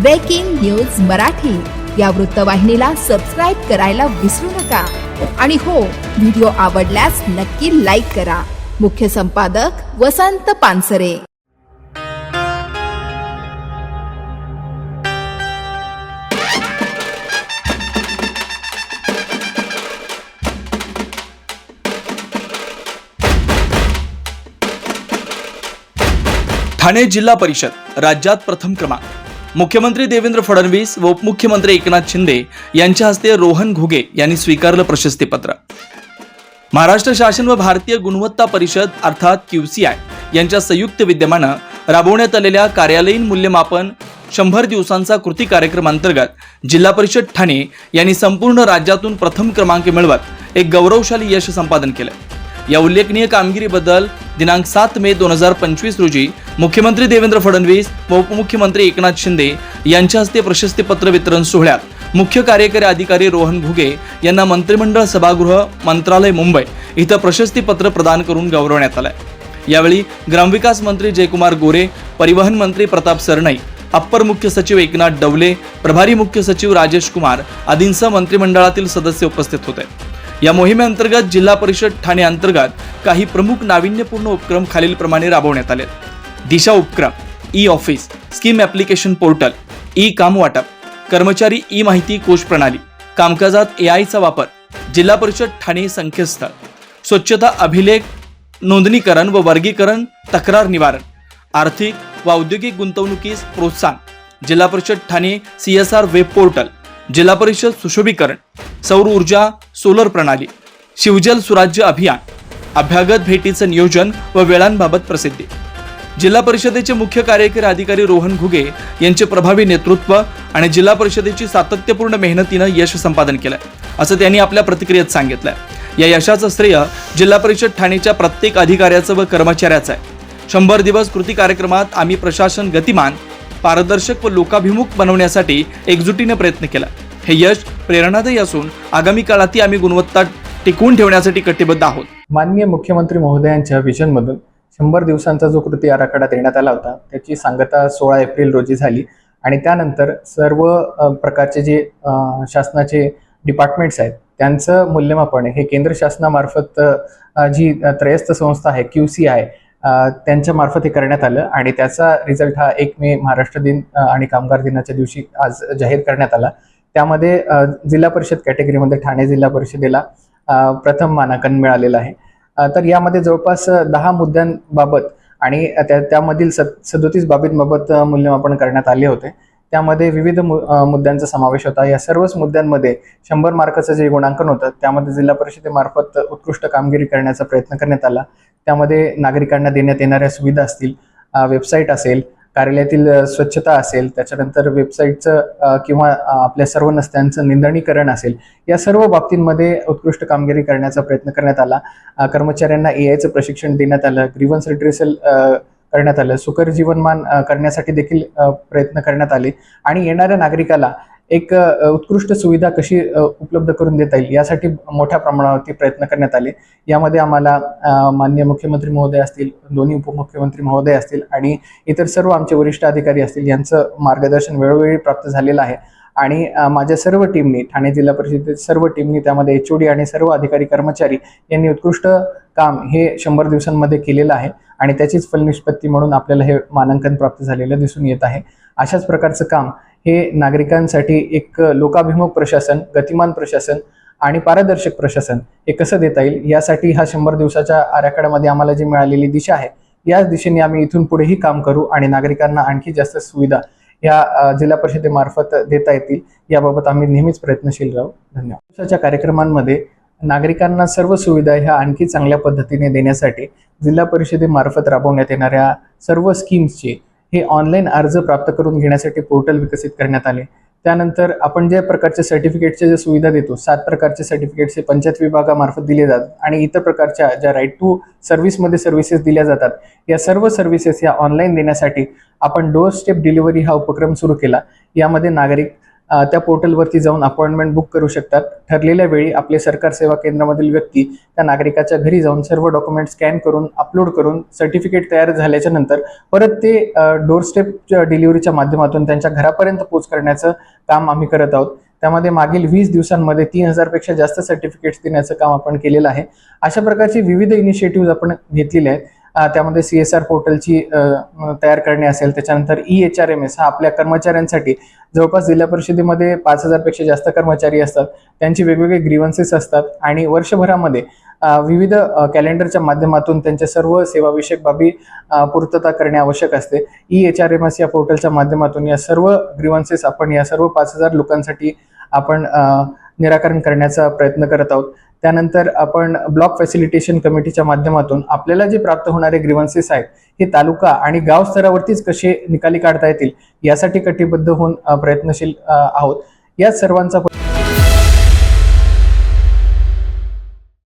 Breaking news Marathi या वृत्तवाहिनीला subscribe करायला विसरू नका. आणि हो व्हिडिओ आवडल्यास नक्की लाईक करा. मुख्य संपादक वसंत पानसरे. ठाणे जिल्हा परिषद राज्यात प्रथम क्रमांक. मुख्यमंत्री देवेंद्र फडणवीस व उपमुख्यमंत्री एकनाथ शिंदे यांच्या हस्ते रोहन घुगे यांनी स्वीकारलं प्रशस्तीपत्र. महाराष्ट्र शासन व भारतीय गुणवत्ता परिषद अर्थात क्यूसीआय यांच्या संयुक्त विद्यमानं राबवण्यात आलेल्या कार्यालयीन मूल्यमापन शंभर दिवसांचा कृती कार्यक्रम अंतर्गत जिल्हा परिषद ठाणे यांनी संपूर्ण राज्यातून प्रथम क्रमांक मिळवत एक गौरवशाली यश संपादन केलं. या उल्लेखनीय कामगिरीबद्दल दिनांक सात मे दोन हजार पंचवीस रोजी मुख्यमंत्री देवेंद्र फडणवीस व उपमुख्यमंत्री एकनाथ शिंदे यांच्या हस्ते प्रशस्तीपत्र वितरण सोहळ्यात मुख्य कार्यकारी अधिकारी रोहन भुगे यांना मंत्रिमंडळ सभागृह मंत्रालय मुंबई इथं प्रशस्तीपत्र प्रदान करून गौरवण्यात आलं यावेळी ग्रामविकास मंत्री जयकुमार गोरे परिवहन मंत्री प्रताप सरनाई अप्पर मुख्य सचिव एकनाथ डवले प्रभारी मुख्य सचिव राजेश कुमार आदींसह मंत्रिमंडळातील सदस्य उपस्थित होते. या मोहिमेअंतर्गत जिल्हा परिषद ठाणे अंतर्गत काही प्रमुख नाविन्यपूर्ण उपक्रम खालीलप्रमाणे राबवण्यात आले दिशा उपक्रम e office scheme application portal e काम वाटप कर्मचारी ई माहिती कोश प्रणाली कामकाजात ए आयचा वापर जिल्हा परिषद ठाणे संकेतस्थळ स्वच्छता अभिलेख नोंदणीकरण व वर्गीकरण तक्रार निवारण आर्थिक व औद्योगिक गुंतवणुकीस प्रोत्साहन जिल्हा परिषद Thane C S R web portal जिल्हा परिषद सुशोभीकरण सौर ऊर्जा सोलर प्रणाली शिवजल सुराज्य अभियान अभ्यागत भेटीचं नियोजन व वेळांबाबत प्रसिद्धी. जिल्हा परिषदेचे मुख्य कार्यकारी अधिकारी रोहन घुगे यांचे प्रभावी नेतृत्व आणि जिल्हा परिषदेची सातत्यपूर्ण मेहनतीनं यश संपादन केलं असं त्यांनी आपल्या प्रतिक्रियेत सांगितलंय. या यशाचं श्रेय जिल्हा परिषद ठाणेच्या प्रत्येक अधिकाऱ्याचं व कर्मचाऱ्याचं आहे. शंभर दिवस कृती कार्यक्रमात आम्ही प्रशासन गतिमान पारदर्शक व लोकाभिमुख बनवण्यासाठी एकजुटीने प्रयत्न केला. हे यश प्रेरणादायी असून आगामी काळातही आम्ही गुणवत्ता टिकवून ठेवण्यासाठी कटिबद्ध आहोत. माननीय मुख्यमंत्री महोदयांच्या विजनमधून शंभर दिवसांचा जो कृती आराखडा देण्यात आला होता त्याची सांगता सोळा एप्रिल रोजी झाली. आणि त्यानंतर सर्व प्रकारचे जे शासनाचे डिपार्टमेंट्स आहेत त्यांचं मूल्यमापन हे केंद्र शासनामार्फत जी त्रयस्थ संस्था आहे क्यू सी आय त्यांच्या मार्फत हे करण्यात आलं. आणि त्याचा रिझल्ट हा एक मे महाराष्ट्र दिन आणि कामगार दिनाच्या दिवशी आज जाहीर करण्यात आला. त्यामध्ये जिल्हा परिषद कॅटेगरीमध्ये ठाणे जिल्हा परिषदेला प्रथम मानांकन मिळालेलं आहे. तर यामध्ये जवळपास दहा मुद्द्यांबाबत आणि त्या त्यामधील सद सदोतीस बाबींबाबत मूल्यमापन करण्यात आले होते. त्यामध्ये विविध मु मुद्द्यांचा समावेश होता. या सर्वच मुद्द्यांमध्ये शंभर मार्काचं जे गुणांकन होतं त्यामध्ये जिल्हा परिषदेमार्फत उत्कृष्ट कामगिरी करण्याचा प्रयत्न करण्यात आला. त्यामध्ये नागरिकांना देण्यात येणाऱ्या सुविधा असतील वेबसाईट असेल कार्यालयातील स्वच्छता असेल त्याच्यानंतर वेबसाईटचं किंवा आपल्या सर्व नस्त्यांचं निंदणीकरण असेल या सर्व बाबतींमध्ये उत्कृष्ट कामगिरी करण्याचा प्रयत्न करण्यात आला. कर्मचाऱ्यांना ए आयचं प्रशिक्षण देण्यात आलं ग्रीवन्स रिड्रेसल करण्यात आलं सुकर जीवनमान करण्यासाठी देखील प्रयत्न करण्यात आले. आणि येणाऱ्या नागरिकाला एक उत्कृष्ट सुविधा कशी उपलब्ध करून देता येईल यासाठी मोठ्या प्रमाणावरती प्रयत्न करण्यात आले. यामध्ये आम्हाला मान्य माननीय मुख्यमंत्री महोदय असतील दोन्ही उपमुख्यमंत्री महोदय असतील आणि इतर सर्व आमचे वरिष्ठ अधिकारी असतील यांचं मार्गदर्शन वेळोवेळी प्राप्त झालेलं आहे. आणि माझ्या सर्व टीमनी ठाणे जिल्हा परिषदेतील सर्व टीमनी त्यामध्ये एच ओ डी आणि सर्व अधिकारी कर्मचारी यांनी उत्कृष्ट काम हे शंभर दिवसांमध्ये केलेलं आहे आणि त्याचीच फलनिष्पत्ती म्हणून आपल्याला हे मानांकन प्राप्त झालेलं दिसून येत आहे. अशाच प्रकारचं काम हे नागरिकांसाठी एक लोकाभिमुख प्रशासन गतिमान प्रशासन आणि पारदर्शक प्रशासन हे कसं देता येईल? यासाठी हा शंभर दिवसाच्या आराखड्यामध्ये आम्हाला जी मिळालेली दिशा आहे याच दिशेने आम्ही इथून पुढेही काम करू आणि नागरिकांना आणखी जास्त सुविधा या जिल्हा परिषदेमार्फत देता येतील. याबाबत आम्ही नेहमीच प्रयत्नशील राहू. धन्यवाद. दिवसाच्या कार्यक्रमांमध्ये नागरिकांना सर्व सुविधा ह्या आणखी चांगल्या पद्धतीने देण्यासाठी जिल्हा परिषदेमार्फत राबवण्यात येणाऱ्या सर्व स्कीम्सचे हे ऑनलाईन अर्ज प्राप्त करून घेण्यासाठी पोर्टल विकसित करण्यात आले. त्यानंतर आपण ज्या प्रकारच्या सर्टिफिकेटच्या ज्या सुविधा देतो सात प्रकारचे सर्टिफिकेट्स हे पंचायत विभागामार्फत दिले जातात आणि इतर प्रकारच्या ज्या राईट टू सर्व्हिसमध्ये सर्व्हिसेस दिल्या जातात या सर्व सर्व्हिसेस या ऑनलाईन देण्यासाठी आपण डोअर स्टेप डिलिव्हरी हा उपक्रम सुरू केला. यामध्ये नागरिक त्या पोर्टलवरती जाऊन अपॉइंटमेंट बुक करू शकतात. ठरलेल्या वेळी आपले सरकार सेवा केंद्रामधील व्यक्ती त्या नागरिकाच्या घरी जाऊन सर्व डॉक्युमेंट स्कॅन करून अपलोड करून सर्टिफिकेट तयार झाल्याच्यानंतर परत ते डोरस्टेप डिलिव्हरीच्या माध्यमातून त्यांच्या घरापर्यंत पोच करण्याचं काम आम्ही करत आहोत. त्यामध्ये मागील वीस दिवसांमध्ये तीन हजारपेक्षा जास्त सर्टिफिकेट्स देण्याचं काम आपण केलेलं आहे. अशा प्रकारची विविध इनिशिएटिव्ह आपण घेतलेले आहेत. त्यामध्ये सी एस आर पोर्टलची तयार करणे असेल त्याच्यानंतर E H R M S हा आपल्या कर्मचाऱ्यांसाठी. जवळपास जिल्हा परिषदेमध्ये पाच हजारपेक्षा जास्त कर्मचारी असतात. त्यांचे वेगवेगळे ग्रीवन्सेस असतात. आणि वर्षभरामध्ये विविध कॅलेंडरच्या माध्यमातून त्यांच्या सर्व सेवाविषयक बाबी पूर्तता करणे आवश्यक असते. E H R M S या पोर्टलच्या माध्यमातून या सर्व ग्रीवन्सेस आपण या सर्व पाच हजार लोकांसाठी आपण निराकरण करण्याचा प्रयत्न करत आहोत. त्यानंतर आपण ब्लॉक फॅसिलिटेशन कमिटीच्या माध्यमातून आपल्याला जे प्राप्त होणारे ग्रीवन्सेस आहेत हे तालुका आणि गाव स्तरावरतीच कसे निकाली काढता येतील यासाठी कटिबद्ध होऊन प्रयत्नशील आहोत. या सर्वांचा